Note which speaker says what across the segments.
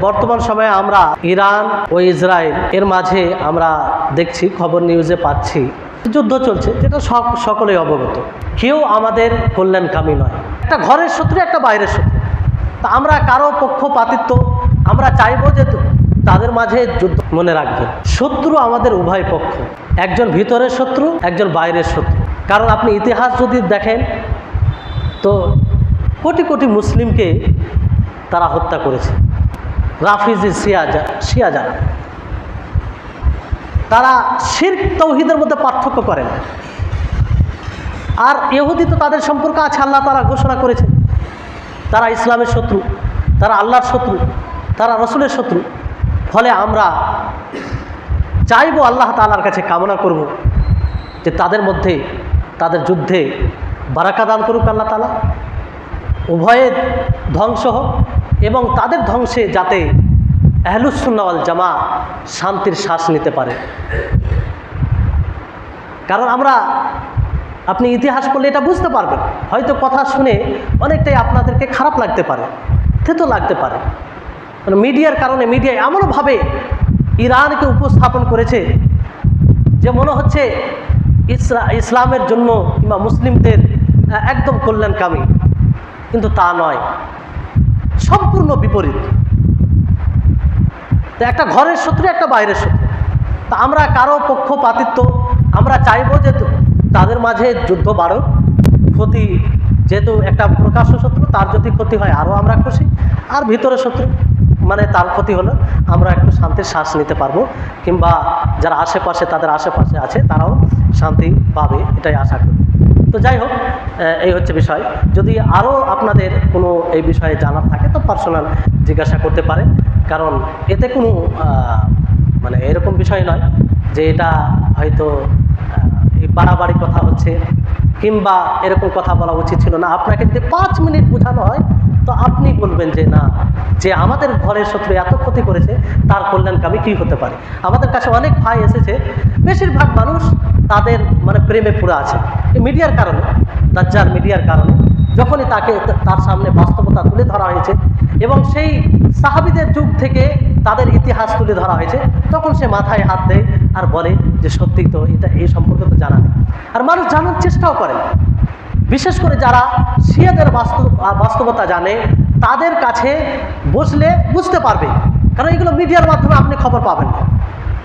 Speaker 1: বর্তমান সময়ে আমরা ইরান ও ইসরায়েল এর মাঝে আমরা দেখছি, খবর নিউজে পাচ্ছি। যুদ্ধ চলছে, যেটা সব সকলেই অবগত। কেউ আমাদের কল্যাণকামী নয়। একটা ঘরের শত্রু, একটা বাইরের শত্রু। তা আমরা কারও পক্ষপাতিত্ব, আমরা চাইব যে তাদের মাঝে যুদ্ধ মনে রাখবেন শত্রু আমাদের উভয় পক্ষ। একজন ভিতরের শত্রু, একজন বাইরের শত্রু। কারণ আপনি ইতিহাস যদি দেখেন, তো কোটি কোটি মুসলিমকে তারা হত্যা করেছে। রাফিজি শিয়া যারা। তারা শির্ক তৌহিদের মধ্যে পার্থক্য করেন আর এহুদি তো তাদের সম্পর্ক আছে, আল্লাহ তারা ঘোষণা করেছেন। তারা ইসলামের শত্রু, তারা আল্লাহর শত্রু, তারা রসুলের শত্রু। ফলে আমরা চাইব আল্লাহ তালার কাছে কামনা করব যে তাদের মধ্যে, তাদের যুদ্ধে বারাকা দান করুক আল্লাহ তালা উভয়ের ধ্বংস হোক। এবং তাদের ধ্বংসে যাতে আহলুসুন্নাওয়াল জামা শান্তির শ্বাস নিতে পারে। কারণ আমরা, আপনি ইতিহাস পড়লে এটা বুঝতে পারবেন। হয়তো কথা শুনে অনেকটাই আপনাদেরকে খারাপ লাগতে পারে, থেতো লাগতে পারে। মানে মিডিয়ার কারণে, মিডিয়া এমনভাবে ইরানকে উপস্থাপন করেছে যে মনে হচ্ছে ইসলামের জন্য কিংবা মুসলিমদের একদম কল্যাণকামী। কিন্তু তা নয়। সম্পূর্ণ বিপরীত। তো একটা ঘরের শত্রু, একটা বাইরের শত্রু। তা আমরা কারও পক্ষপাতিত্ব, আমরা চাইব যে তাদের মাঝে যুদ্ধ বাড়ুক, ক্ষতি যেহেতু একটা প্রকাশ্য শত্রু, তার যদি ক্ষতি হয় আরও আমরা খুশি। আর ভিতরে শত্রু মানে তার ক্ষতি হলো আমরা একটু শান্তির শ্বাস নিতে পারব, কিংবা যারা আশেপাশে, তাদের আশেপাশে আছে, তারাও শান্তি পাবে, এটাই আশা করি। তো যাই হোক এই হচ্ছে বিষয়। যদি আরও আপনাদের কোনো এই বিষয়ে জানার থাকে, তো পার্সোনাল জিজ্ঞাসা করতে পারেন। কারণ এতে কোনো মানে এরকম বিষয় নয় যে এটা হয়তো এই বাড়াবাড়ি কথা হচ্ছে, কিংবা এরকম কথা বলা উচিত ছিল না। আপনাকে যদি পাঁচ মিনিট বোঝানো হয় তো আপনি বলবেন যে না, যে আমাদের ঘরের শত্রু এত ক্ষতি করেছে, তার কল্যাণকামী কী হতে পারে? আমাদের কাছে অনেক ভাই এসেছে, বেশিরভাগ মানুষ তাদের মানে প্রেমে পুরো আছে। মিডিয়ার কারণে দাজ্জার মিডিয়ার কারণে, যখনই তাকে তার সামনে বাস্তবতা তুলে ধরা হয়েছে এবং সেই সাহাবিদের যুগ থেকে তাদের ইতিহাস তুলে ধরা হয়েছে, তখন সে মাথায় হাত দেয় আর বলে যে সত্যি তো এটা এই সম্পর্কে তো জানা নেই। আর মানুষ জানার চেষ্টাও করে বিশেষ করে যারা শিয়াদের বাস্তব বাস্তবতা জানে, তাদের কাছে বসলে বুঝতে পারবে। কারণ এগুলো মিডিয়ার মাধ্যমে আপনি খবর পাবেন। না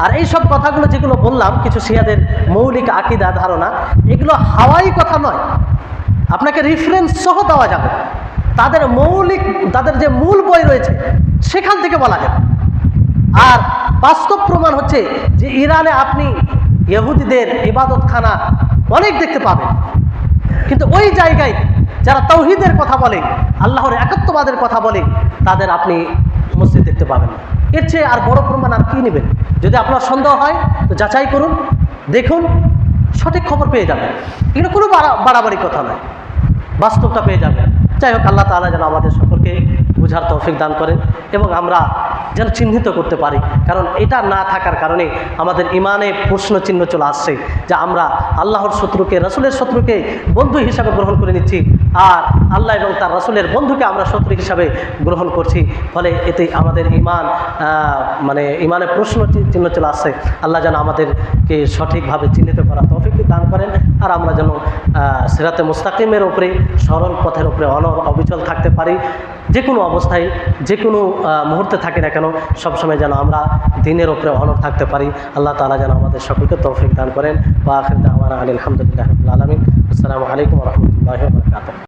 Speaker 1: আর এই সব কথাগুলো যেগুলো বললাম, কিছু শিয়াদের মৌলিক আকিদা, ধারণা, এগুলো হাওয়াই কথা নয়। আপনাকে রিফারেন্স সহ দেওয়া যাবে। তাদের মৌলিক, তাদের যে মূল বই রয়েছে, সেখান থেকে বলা যাবে। আর বাস্তব প্রমাণ হচ্ছে যে ইরানে আপনি ইহুদিদের ইবাদতখানা অনেক দেখতে পাবেন। কিন্তু ওই জায়গায় যারা তৌহিদের কথা বলে, আল্লাহর একত্ববাদের কথা বলে, তাদের আপনি মসজিদ দেখতে পাবেন। এর চেয়ে আর বড় প্রমাণ আর কী নেবেন? যদি আপনার সন্দেহ হয়, তো যাচাই করুন, দেখুন, সঠিক খবর পেয়ে যাবেন। এগুলো কোনো বাড়া- বাড়াবাড়ি কথা নয়। বাস্তবটা পেয়ে যাবেন। যাই হোক, আল্লাহ তালা যেন আমাদের সকলকে বুঝার তৌফিক দান করেন এবং আমরা যেন চিহ্নিত করতে পারি। কারণ এটা না থাকার কারণে আমাদের ইমানে প্রশ্ন চিহ্ন চলে আসছে যে আমরা আল্লাহর শত্রুকে, রসুলের শত্রুকে বন্ধু হিসাবে গ্রহণ করে নিচ্ছি আর আল্লাহ এবং তার রসুলের বন্ধুকে আমরা শত্রু হিসাবে গ্রহণ করছি। ফলে এতে আমাদের ইমান মানে ইমানে প্রশ্ন চিহ্ন চলে আসছে। আল্লাহ যেন আমাদেরকে সঠিকভাবে চিহ্নিত করা তৌফিক দান করেন আর আমরা যেন সিরাতে মুস্তাকিমের উপরে, সরল পথের উপরে অন অবিচল থাকতে পারি। যে কোনো অবস্থায় যে কোনো মুহূর্তে থাকি না কেন, সবসময় যেন আমরা দিনের ওপরে অনর থাকতে পারি। আল্লাহ তালা যেন আমাদের সকলকে তৌফিক দান করেন। বা আখির দাওয়ানা আলহামদুলিল্লাহ আলমিন। আসসালামু আলাইকুম রহমতুল্লাহ